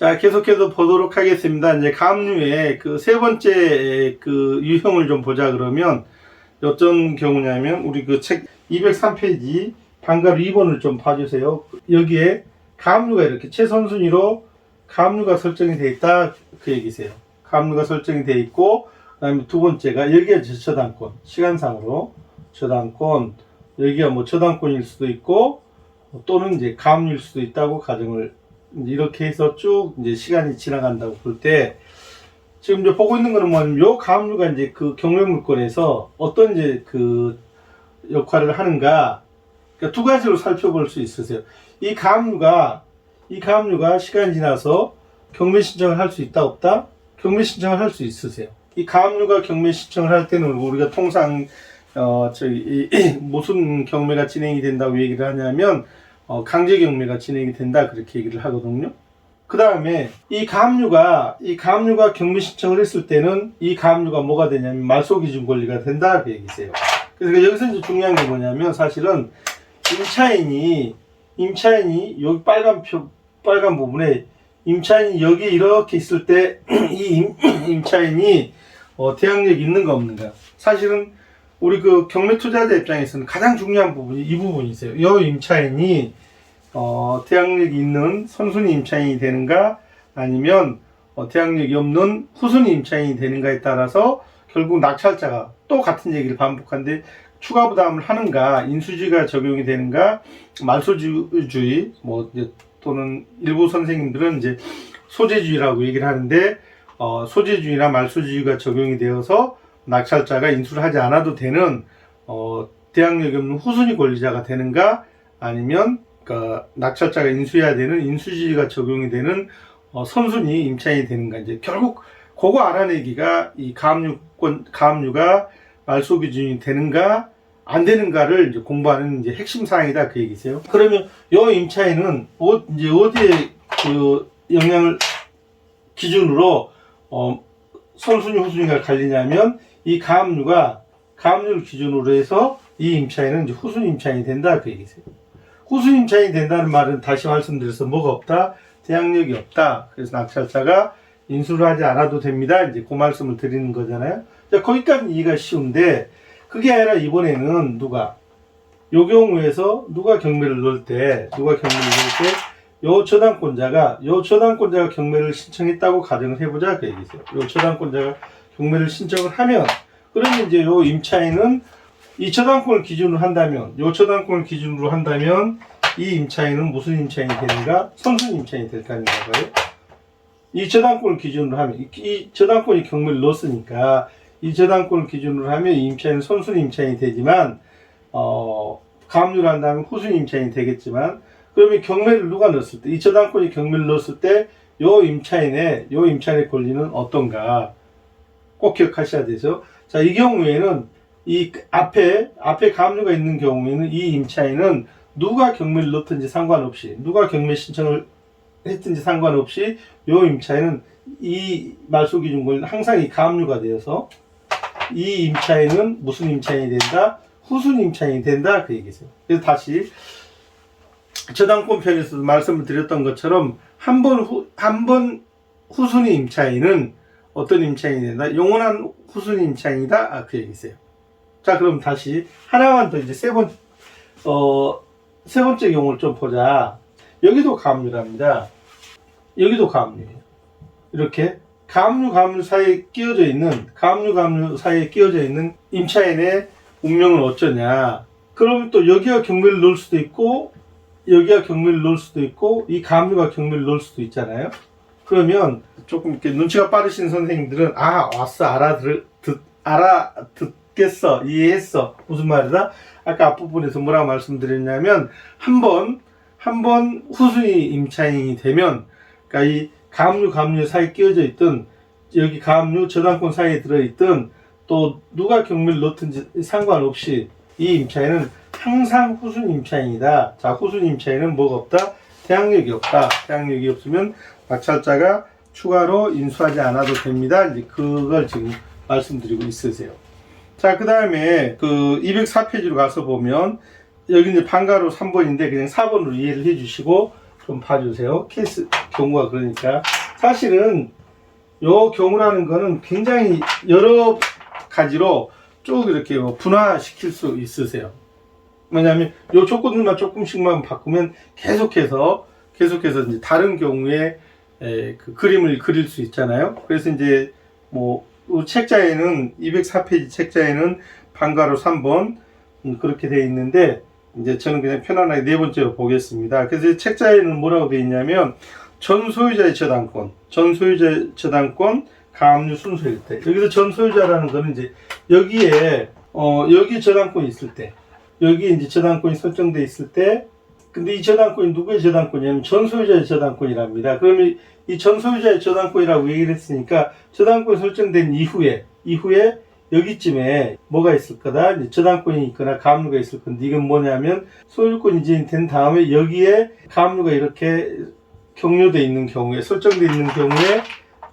자, 계속해서 보도록 하겠습니다. 이제 감류의 그 세 번째 그 유형을 좀 보자 그러면 어떤 경우냐면 우리 그 책 203페이지 방가루 2번을 좀 봐주세요. 여기에 감류가 이렇게 최선순위로 감류가 설정이 되어 있다 그 얘기세요. 감류가 설정이 되어 있고 그다음에 두 번째가 여기가 저- 저당권 시간상으로 저당권 여기가 뭐 저당권일 수도 있고 또는 이제 감류일 수도 있다고 가정을 이렇게 해서 쭉 이제 시간이 지나간다고 볼 때 지금 이제 보고 있는 거는 뭐냐면 요 가압류가 이제 그 경매 물건에서 어떤 이제 그 역할을 하는가 그러니까 두 가지로 살펴볼 수 있으세요. 이 가압류가 이 가압류가 시간이 지나서 경매 신청을 할 수 있다 없다? 경매 신청을 할 수 있으세요. 이 가압류가 경매 신청을 할 때는 우리가 통상 어 저기 이 무슨 경매가 진행이 된다고 얘기를 하냐면 어, 강제 경매가 진행이 된다 그렇게 얘기를 하거든요. 그 다음에 이 가압류가 이 가압류가 경매 신청을 했을 때는 이 가압류가 뭐가 되냐면 말소 기준 권리가 된다 그 얘기세요. 그래서 여기서 이제 중요한 게 뭐냐면 사실은 임차인이 임차인이 여기 빨간 표 빨간 부분에 임차인이 여기 이렇게 있을 때 이 임차인이 어, 대항력이 있는가 없는가 사실은 우리 그 경매 투자자 입장에서는 가장 중요한 부분이 이 부분이세요. 이 임차인이 어, 대항력이 있는 선순위 임차인이 되는가? 아니면 어, 대항력이 없는 후순위 임차인이 되는가에 따라서 결국 낙찰자가 또 같은 얘기를 반복하는데 추가 부담을 하는가? 인수주의가 적용이 되는가? 말소주의 뭐 또는 일부 선생님들은 이제 소재주의라고 얘기를 하는데 어, 소재주의나 말소주의가 적용이 되어서 낙찰자가 인수를 하지 않아도 되는 어, 대항력이 없는 후순위 권리자가 되는가? 아니면 그 낙찰자가 인수해야 되는 인수주의가 적용이 되는 어, 선순위 임차인이 되는가 이제 결국 그거 알아내기가 이 가압류권 가압류가 말소 기준이 되는가 안 되는가를 이제 공부하는 이제 핵심 사항이다 그 얘기세요. 그러면 요 임차인은 어, 이제 어디에 그 영향을 기준으로 어, 선순위 후순위가 갈리냐면 이 가압류가 가압류를 기준으로 해서 이 임차인은 이제 후순위 임차인이 된다 그 얘기세요. 후순위 임차인이 된다는 말은 다시 말씀드려서 뭐가 없다? 대항력이 없다. 그래서 낙찰자가 인수를 하지 않아도 됩니다. 이제 그 말씀을 드리는 거잖아요. 자, 거기까지 이해가 쉬운데 그게 아니라 이번에는 누가 요 경우에서 누가 경매를 넣을 때 누가 경매를 넣을 때 요 저당권자가 요 저당권자가 경매를 신청했다고 가정을 해보자 그 얘기죠. 요 저당권자가 경매를 신청을 하면 그러면 이제 요 임차인은 이 저당권을 기준으로 한다면 요 저당권을 기준으로 한다면 이 임차인은 무슨 임차인이 되는가? 선순 임차인이 될 거 아닌가 봐요. 이 저당권을 기준으로 하면 이, 이 저당권이 경매를 넣었으니까 이 저당권을 기준으로 하면 이 임차인은 선순 임차인이 되지만 어 가압류를 한다면 후순 임차인이 되겠지만 그러면 경매를 누가 넣었을 때 이 저당권이 경매를 넣었을 때 요 임차인의 요 임차인의 권리는 어떤가 꼭 기억하셔야 되죠. 자, 이 경우에는 이 앞에 앞에 가압류가 있는 경우에는 이 임차인은 누가 경매를 넣든지 상관없이 누가 경매 신청을 했든지 상관없이 요 임차인은 이 말소 기준 권리는 항상 이 가압류가 되어서 이 임차인은 무슨 임차인이 된다? 후순 임차인이 된다 그 얘기죠. 그래서 다시 저당권 편에서도 말씀을 드렸던 것처럼 한 번 후 한 번 후순위 임차인은 어떤 임차인이 된다? 영원한 후순위 임차인이다. 아, 그 얘기세요. 자, 그럼 다시 하나만 더 이제 세 번, 어, 세 번째 경우를 좀 보자. 여기도 가압류랍니다. 여기도 가압류예요. 이렇게 가압류 가압류 사이에 끼어져 있는 가압류 가압류 사이에 끼어져 있는 임차인의 운명은 어쩌냐? 그러면 또 여기가 경매를 넣을 수도 있고 여기가 경매를 넣을 수도 있고 이 가압류가 경매를 넣을 수도 있잖아요. 그러면 조금 이렇게 눈치가 빠르신 선생님들은 아 왔어 알아들 듣 알아듣 겠어 이해했어 무슨 말이다 아까 앞부분에서 뭐라고 말씀드렸냐면 한번 한 번 후순위 임차인이 되면 그러니까 이 가압류 가압류 사이에 끼어져 있던 여기 가압류 저당권 사이에 들어 있던 또 누가 경매를 넣든지 상관없이 이 임차인은 항상 후순 임차인이다. 자, 후순 임차인은 뭐가 없다? 대항력이 없다. 대항력이 없으면 낙찰자가 추가로 인수하지 않아도 됩니다. 이제 그걸 지금 말씀드리고 있으세요. 자, 그 다음에 그 204페이지로 가서 보면 여기 이제 방가로 3번인데 그냥 4번으로 이해를 해 주시고 좀 봐주세요. 케이스 경우가 그러니까 사실은 요 경우라는 거는 굉장히 여러 가지로 쭉 이렇게 뭐 분화시킬 수 있으세요. 왜냐하면 요 조건들만 조금씩만 바꾸면 계속해서 계속해서 이제 다른 경우에 에, 그 그림을 그릴 수 있잖아요. 그래서 이제 뭐 이 책자에는 204페이지 책자에는 방가로 3번 음, 그렇게 되어 있는데 이제 저는 그냥 편안하게 네 번째로 보겠습니다. 그래서 이 책자에는 뭐라고 되어 있냐면 전 소유자의 저당권, 전 소유자의 저당권 가압류 순서일 때 여기서 전 소유자라는 거는 이제 여기에 어 여기 저당권이 있을 때 여기 이제 저당권이 설정돼 있을 때 근데 이 저당권이 누구의 저당권이냐면 전 소유자의 저당권이랍니다. 그러면 이 전 소유자의 저당권이라고 얘기를 했으니까 저당권이 설정된 이후에 이후에 여기쯤에 뭐가 있을 거다. 저당권이 있거나 가압류가 있을 건데 이건 뭐냐면 소유권 이전이 된 다음에 여기에 가압류가 이렇게 경료돼 있는 경우에 설정돼 있는 경우에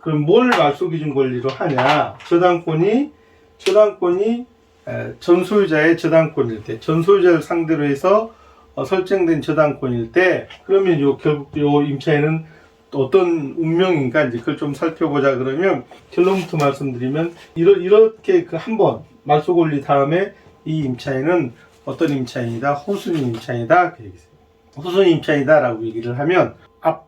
그럼 뭘 말소 기준 권리로 하냐? 저당권이 저당권이 에, 전 소유자의 저당권일 때, 전 소유자를 상대로 해서 어, 설정된 저당권일 때, 그러면 요 결국 요 임차인은 또 어떤 운명인가 이제 그걸 좀 살펴보자 그러면 결론부터 말씀드리면 이러, 이렇게 그 한번 말소 권리 다음에 이 임차인은 어떤 임차인이다 호순이 임차인이다 그. 호순이 임차인이다라고 얘기를 하면 앞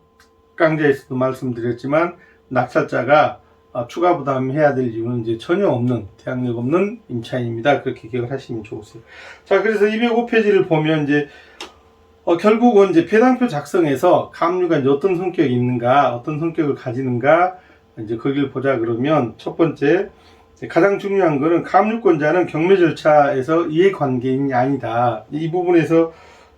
강좌에서도 말씀드렸지만 낙찰자가 아, 추가 부담해야 될 이유는 이제 전혀 없는 대항력 없는 임차인입니다. 그렇게 기억을 하시면 좋으세요. 자, 그래서 205페이지를 보면 이제 어, 결국은 이제 배당표 작성에서 가압류가 이제 어떤 성격이 있는가, 어떤 성격을 가지는가, 이제 거기를 보자 그러면 첫 번째, 가장 중요한 거는 가압류권자는 경매 절차에서 이해관계인이 아니다. 이 부분에서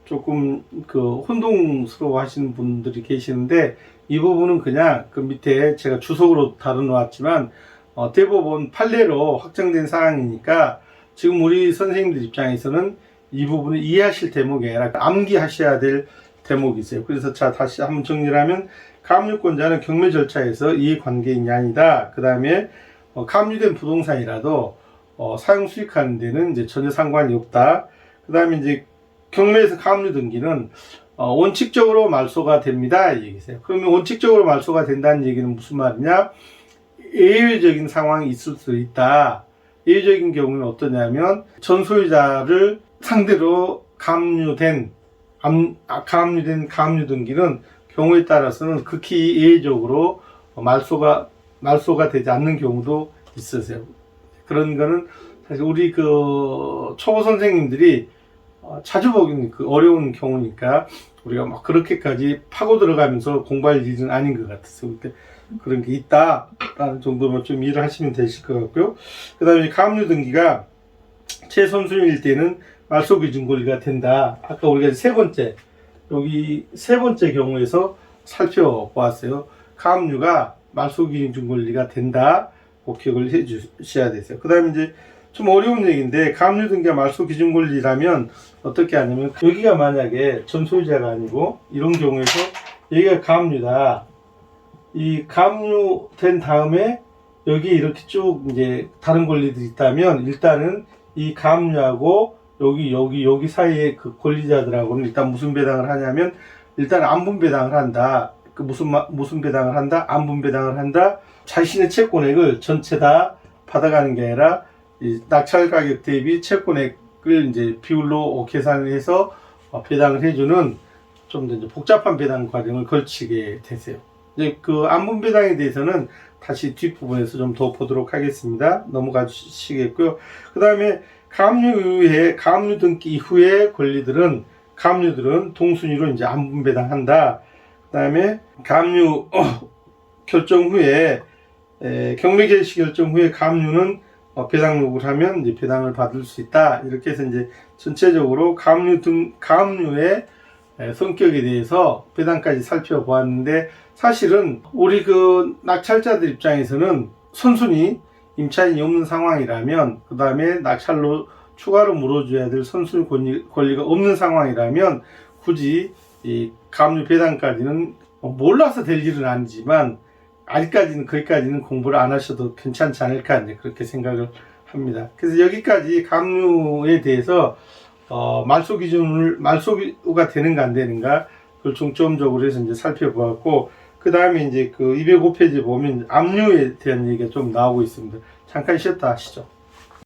조금 그 혼동스러워 하시는 분들이 계시는데 이 부분은 그냥 그 밑에 제가 주석으로 다뤄놓았지만 어, 대법원 판례로 확정된 사항이니까 지금 우리 선생님들 입장에서는 이 부분을 이해하실 대목이 아니라 암기하셔야 될 대목이세요. 그래서 자 다시 한번 정리를 하면 가압류권자는 경매 절차에서 이해관계인이 아니다. 그 다음에 어, 가압류된 부동산이라도 어, 사용 수익하는 데는 이제 전혀 상관이 없다. 그 다음에 이제 경매에서 가압류 등기는 어, 원칙적으로 말소가 됩니다. 이 얘기세요. 그러면 원칙적으로 말소가 된다는 얘기는 무슨 말이냐? 예외적인 상황이 있을 수 있다. 예외적인 경우는 어떠냐면 전 소유자를 상대로 암- 아, 가압류된 가압류 등기는 경우에 따라서는 극히 예외적으로 말소가 말소가 되지 않는 경우도 있으세요. 그런 거는 사실 우리 그 초보 선생님들이 어, 자주 보기는 그 어려운 경우니까 우리가 막 그렇게까지 파고 들어가면서 공부할 일은 아닌 것 같아서 그렇게 그런 게 있다라는 정도만 좀 이해를 하시면 되실 것 같고요. 그 다음에 가압류 등기가 최선순위일 때는 말소 기준 권리가 된다. 아까 우리가 세 번째 여기 세 번째 경우에서 살펴보았어요. 가압류가 말소 기준 권리가 된다. 그 기억을 해 주셔야 되세요. 그 다음에 이제 좀 어려운 얘기인데 가압류 등기가 말소 기준 권리라면 어떻게 하냐면 여기가 만약에 전 소유자가 아니고 이런 경우에서 여기가 가압류다. 이 가압류 된 다음에 여기 이렇게 쭉 이제 다른 권리들이 있다면 일단은 이 가압류하고 여기 여기 여기 사이에 그 권리자들하고는 일단 무슨 배당을 하냐면 일단 안분 배당을 한다. 그 무슨 마- 무슨 배당을 한다? 안분 배당을 한다. 자신의 채권액을 전체 다 받아가는 게 아니라 이 낙찰 가격 대비 채권액을 이제 비율로 계산을 해서 어, 배당을 해주는 좀 더 복잡한 배당 과정을 걸치게 되세요. 이제 그 안분 배당에 대해서는 다시 뒷부분에서 좀 더 보도록 하겠습니다. 넘어가 주시겠고요. 그 다음에 가압류 이후에 가압류 등기 이후의 권리들은 가압류들은 동순위로 이제 안분 배당한다. 그 다음에 가압류 어, 결정 후에 에, 경매 개시 결정 후에 가압류는 어, 배당 요구를 하면 이제 배당을 받을 수 있다. 이렇게 해서 이제 전체적으로 가압류 등 가압류의 에, 성격에 대해서 배당까지 살펴보았는데 사실은 우리 그 낙찰자들 입장에서는 선순위 임차인이 없는 상황이라면 그 다음에 낙찰로 추가로 물어줘야 될 선순위 권리, 권리가 없는 상황이라면 굳이 이 가압류 배당까지는 뭐 몰라서 될 일은 아니지만 아직까지는 거기까지는 공부를 안 하셔도 괜찮지 않을까 이제 그렇게 생각을 합니다. 그래서 여기까지 가압류에 대해서 어, 말소 기준을 말소가 되는가 안 되는가 그걸 중점적으로 해서 이제 살펴보았고 그 다음에 이제 그 205페이지 보면 압류에 대한 얘기가 좀 나오고 있습니다. 잠깐 쉬었다 하시죠.